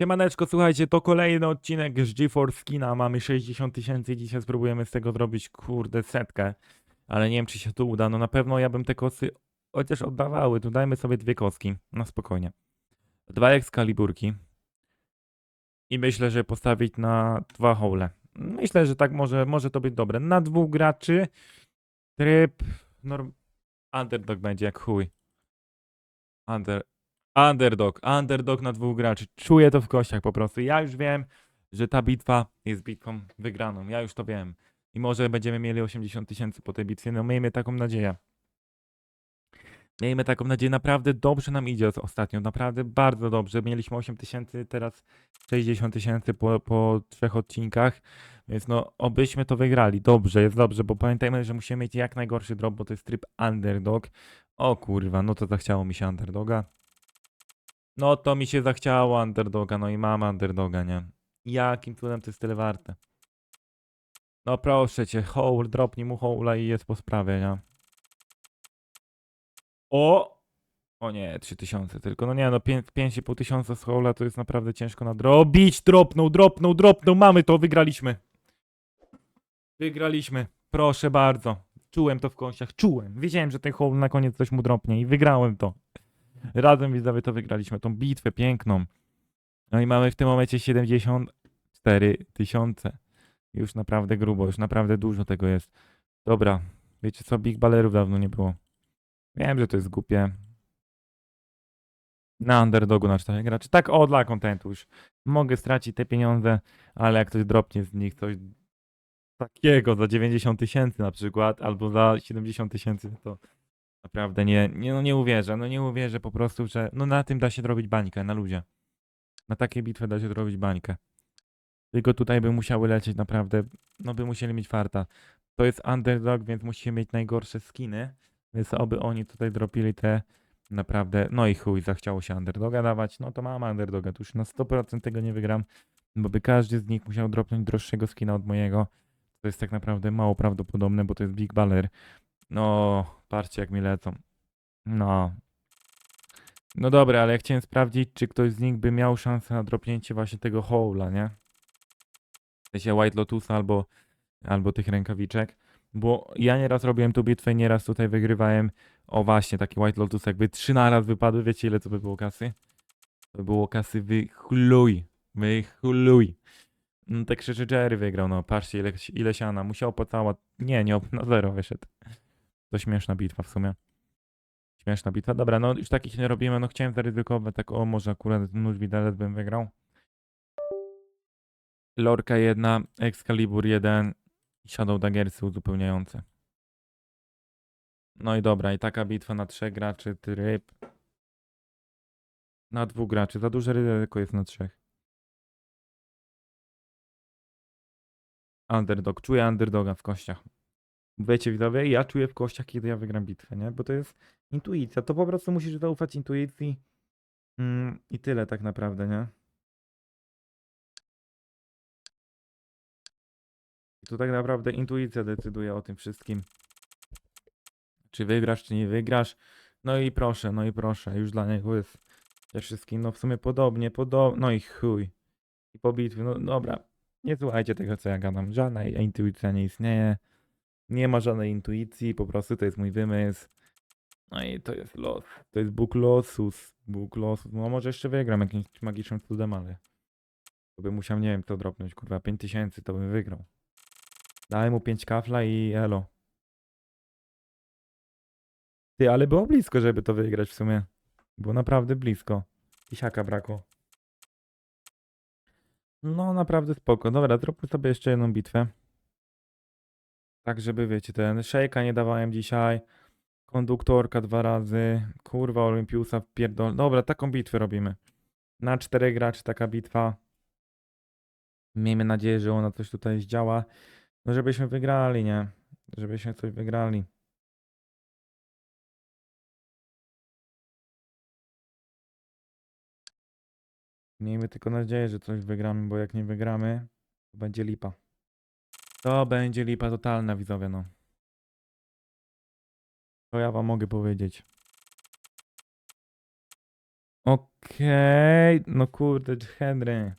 Siemaneczko, słuchajcie, to kolejny odcinek z GeForce Skina. Mamy 60 tysięcy dzisiaj spróbujemy z tego zrobić, kurde, setkę. Ale nie wiem, czy się to uda. No na pewno ja bym te kosy chociaż oddawały. Tu dajmy sobie dwie kostki, na spokojnie. Dwa ekskaliburki. I myślę, że postawić na dwa hole. Myślę, że tak może, może to być dobre. Na dwóch graczy tryb norm... Underdog będzie jak chuj. Under... Underdog, underdog na dwóch graczy. Czuję to w kościach po prostu. Ja już wiem, że ta bitwa jest bitwą wygraną. Ja już to wiem. I może będziemy mieli 80 tysięcy po tej bitwie. No miejmy taką nadzieję. Miejmy taką nadzieję. Naprawdę dobrze nam idzie os- ostatnio. Naprawdę bardzo dobrze. Mieliśmy 8 tysięcy, teraz 60 tysięcy po, po trzech odcinkach. Więc no, obyśmy to wygrali. Dobrze, jest dobrze, bo pamiętajmy, że musimy mieć jak najgorszy drop, bo to jest tryb underdog. O kurwa, no to zachciało mi się underdoga. No to mi się zachciało underdoga, no i mam underdoga, nie? Jakim cudem to jest tyle warte? No proszę cię, hole, dropnij mu hole'a i jest po sprawie, nie? O! O nie, 3000 tylko. No nie, no 5 5,5 tysiąca z hole'a to jest naprawdę ciężko nadrobić. Dropnął, dropnął, dropnął, mamy to, wygraliśmy. Wygraliśmy, proszę bardzo. Czułem to w kościach, czułem. Wiedziałem, że ten hole na koniec coś mu dropnie i wygrałem to. Razem widzowie to wygraliśmy, tą bitwę piękną. No i mamy w tym momencie 74 tysiące. Już naprawdę grubo, już naprawdę dużo tego jest. Dobra, wiecie co, Big Ballerów dawno nie było. Wiem, że to jest głupie. Na underdogu na 4 graczy. Tak, o, dla kontentu już. Mogę stracić te pieniądze, ale jak ktoś dropnie z nich coś takiego za 90 tysięcy na przykład, albo za 70 tysięcy, to Naprawdę nie, nie, no nie uwierzę, no nie uwierzę po prostu, że no na tym da się zrobić bańkę, na luzie. Na takiej bitwie da się zrobić bańkę. Tylko tutaj by musiały lecieć naprawdę, no by musieli mieć farta. To jest underdog, więc musimy mieć najgorsze skiny, więc oby oni tutaj dropili te naprawdę, no i chuj, zachciało się underdoga dawać, no to mam underdoga, tu już na 100% tego nie wygram, bo by każdy z nich musiał dropnąć droższego skina od mojego. To jest tak naprawdę mało prawdopodobne, bo to jest Big Baller. No, patrzcie jak mi lecą. No. No dobra, ale ja chciałem sprawdzić, czy ktoś z nich by miał szansę na dropnięcie właśnie tego hola, nie? W sensie White Lotusa albo, albo tych rękawiczek. Bo ja nieraz robiłem tu bitwę, nieraz tutaj wygrywałem. O właśnie, taki White Lotus jakby trzy naraz wypadły, wiecie ile to by było kasy? To by było kasy wychluj. Wychluj. No tak krzyczy Jerry wygrał, no patrzcie ile, ile siana. Musiał opłacała. Nie, nie, na zero wyszedł. To śmieszna bitwa w sumie. Śmieszna bitwa. Dobra, no już takich nie robimy. No chciałem zaryzykować, tak o, może akurat nóż widelec bym wygrał. Lorka 1, Excalibur 1 i Shadow Daggersy uzupełniające. No i dobra, i taka bitwa na trzech graczy, tryb. Na dwóch graczy, za duże ryzyko jest na trzech. Underdog, czuję underdoga w kościach. Wiecie widzowie, ja czuję w kościach, kiedy ja wygram bitwę, nie? Bo to jest intuicja, to po prostu musisz zaufać intuicji mm, i tyle tak naprawdę, nie? I tu tak naprawdę intuicja decyduje o tym wszystkim. Czy wygrasz, czy nie wygrasz. No i proszę, no i proszę, już dla niego jest te wszystkim, no w sumie podobnie, podobnie, no i chuj. I po bitwie, no dobra, nie słuchajcie tego, co ja gadam. Żadna intuicja nie istnieje. Nie ma żadnej intuicji, po prostu to jest mój wymysł. No i to jest los. To jest Bóg losus. Bóg losus. No może jeszcze wygram jakimś magicznym cudem, ale to bym musiał, nie wiem, co dropnąć, kurwa, 5000 to bym wygrał. Dałem mu 5 kafla i elo. Ty, ale było blisko, żeby to wygrać w sumie. Było naprawdę blisko. Pisiaka brakło. No, naprawdę spoko. Dobra, zróbmy sobie jeszcze jedną bitwę. Tak, żeby wiecie, ten szejka nie dawałem dzisiaj. Konduktorka dwa razy. Kurwa, Olympiusa pierdol. Dobra, taką bitwę robimy. Na czterech graczy taka bitwa. Miejmy nadzieję, że ona coś tutaj zdziała. No żebyśmy wygrali, nie? Żebyśmy coś wygrali. Miejmy tylko nadzieję, że coś wygramy, bo jak nie wygramy, to będzie lipa. To będzie lipa totalna, widzowie, no. To ja wam mogę powiedzieć. Okej, no kurde, Henry.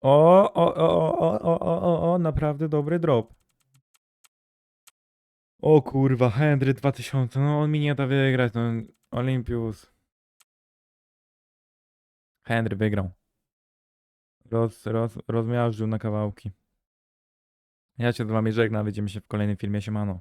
O, o, o, o, o, o, o, o, naprawdę dobry drop. O kurwa, Henry 2000, no on mi nie da wygrać, no Olympius. Henry wygrał. Roz, roz, rozmiażdżył na kawałki. Ja się z wami żegnam, widzimy się w kolejnym filmie, siemano.